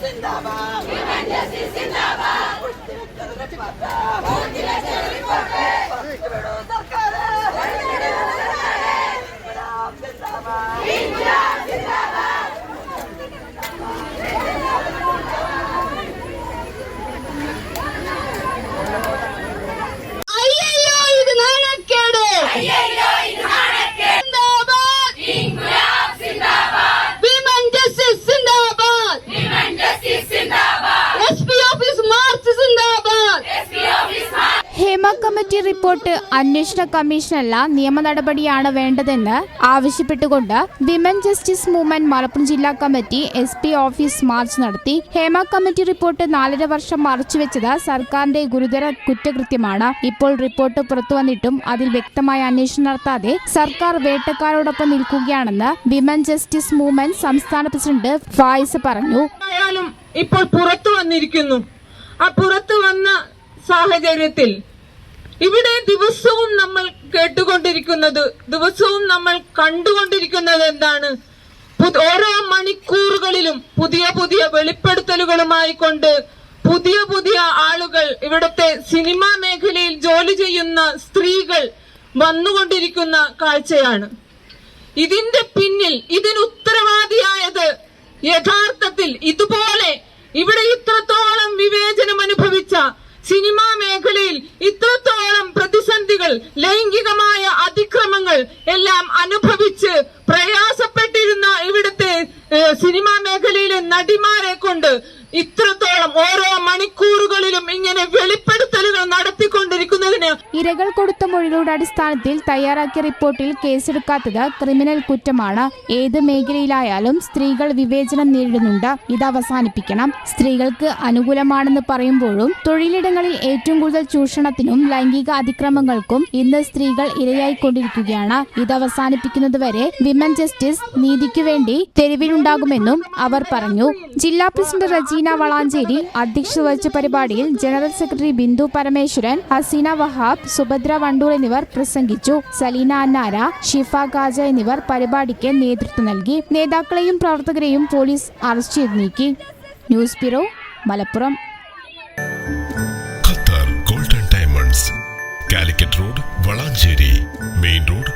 சிந்தாபா சிந்தாபா Hema committee report അന്വേഷണ കമ്മീഷനല്ല നിയമ നടപടിയാണ് വേണ്ടതെന്ന് ആവശ്യപ്പെട്ടുകൊണ്ട് വിമൻ ജസ്റ്റിസ് മൂവ്മെന്റ് മലപ്പുറം ജില്ലാ committee S P office march നടത്തി. ഹേമ കമ്മിറ്റി റിപ്പോർട്ട് നാലര വർഷം മറച്ചുവെച്ചത് സർക്കാരിന്റെ ഗുരുതര കുറ്റകൃത്യമാണ്. ഇപ്പോൾ റിപ്പോർട്ട് പുറത്തുവന്നിട്ടും അതിൽ വ്യക്തമായ അന്വേഷണം നടത്താതെ സർക്കാർ വേട്ടക്കാരോടൊപ്പം നിൽക്കുകയാണെന്ന് വിമൻ ജസ്റ്റിസ് മൂവ്മെന്റ് സംസ്ഥാന പ്രസിഡന്റ് ഫായിസ് പറഞ്ഞു. ഇപ്പോൾ പുറത്തു വന്നിരിക്കുന്നു. ആ പുറത്തു വന്ന സാഹചര്യത്തിൽ ഇവിടെ ദിവസവും നമ്മൾ കേട്ടുകൊണ്ടിരിക്കുന്നത് ദിവസവും നമ്മൾ കണ്ടുകൊണ്ടിരിക്കുന്നത് എന്താണ്? ഓരോ മണിക്കൂറുകളിലും പുതിയ പുതിയ വെളിപ്പെടുത്തലുകളുമായി കൊണ്ട് പുതിയ പുതിയ ആളുകൾ ഇവിടുത്തെ സിനിമാ മേഖലയിൽ ജോലി ചെയ്യുന്ന സ്ത്രീകൾ വന്നുകൊണ്ടിരിക്കുന്ന കാഴ്ചയാണ്. ഇതിന്റെ പിന്നിൽ ഇതിന് ഉത്തരവാദിയായത് യഥാർത്ഥത്തിൽ ഇതുപോലെ ഇവിടെ ഇത്രത്തോളം വിവേചനം അനുഭവിച്ച സിനിമാ മേഖലയിൽ ഇത്രത്തോളം പ്രതിസന്ധികൾ ലൈംഗികമായ അതിക്രമങ്ങൾ എല്ലാം അനുഭവിച്ച് പ്രയാസപ്പെട്ടിരുന്ന ഇവിടുത്തെ സിനിമാ മേഖലയിലെ കൊണ്ട് ഇത്രത്തോളം ഓരോ മണിക്കൂറുകളിലും ഇങ്ങനെ വെളിപ്പെടുത്തലുകൾ നടത്തിക്കൊണ്ടിരിക്കുന്നതിന് ഇരകൾ കൊടുത്ത മൊഴികളുടെ അടിസ്ഥാനത്തിൽ തയ്യാറാക്കിയ റിപ്പോർട്ടിൽ കേസെടുക്കാത്തത് ക്രിമിനൽ കുറ്റമാണ്. ഏത് മേഖലയിലായാലും സ്ത്രീകൾ വിവേചനം നേരിടുന്നുണ്ട്. ഇത് അവസാനിപ്പിക്കണം. സ്ത്രീകൾക്ക് അനുകൂലമാണെന്ന് പറയുമ്പോഴും തൊഴിലിടങ്ങളിൽ ഏറ്റവും കൂടുതൽ ചൂഷണത്തിനും ലൈംഗിക അതിക്രമങ്ങൾക്കും ഇന്ന് സ്ത്രീകൾ ഇരയായിക്കൊണ്ടിരിക്കുകയാണ്. ഇത് അവസാനിപ്പിക്കുന്നതുവരെ വിമൻ ജസ്റ്റിസ് നീതിക്കു വേണ്ടി തെരുവിലുണ്ടാകുമെന്നും അവർ പറഞ്ഞു. ജില്ലാ പ്രസിഡന്റ് റജീന വളാഞ്ചേരി അധ്യക്ഷത വഹിച്ച പരിപാടിയിൽ ജനറൽ സെക്രട്ടറി ബിന്ദു പരമേശ്വരൻ ഹസീന വഹാബ് സുഭദ്ര വണ്ടൂർ എന്നിവർ പ്രസംഗിച്ചു. സലീന അന്നാര ഷിഫ ഗാജ എന്നിവർ പരിപാടിക്ക് നേതൃത്വം നൽകി. നേതാക്കളെയും പ്രവർത്തകരെയും പോലീസ് അറസ്റ്റ് ചെയ്ത് നീക്കി. News bureau Malappuram. Qatar golden diamonds Calicut road Valanchery main road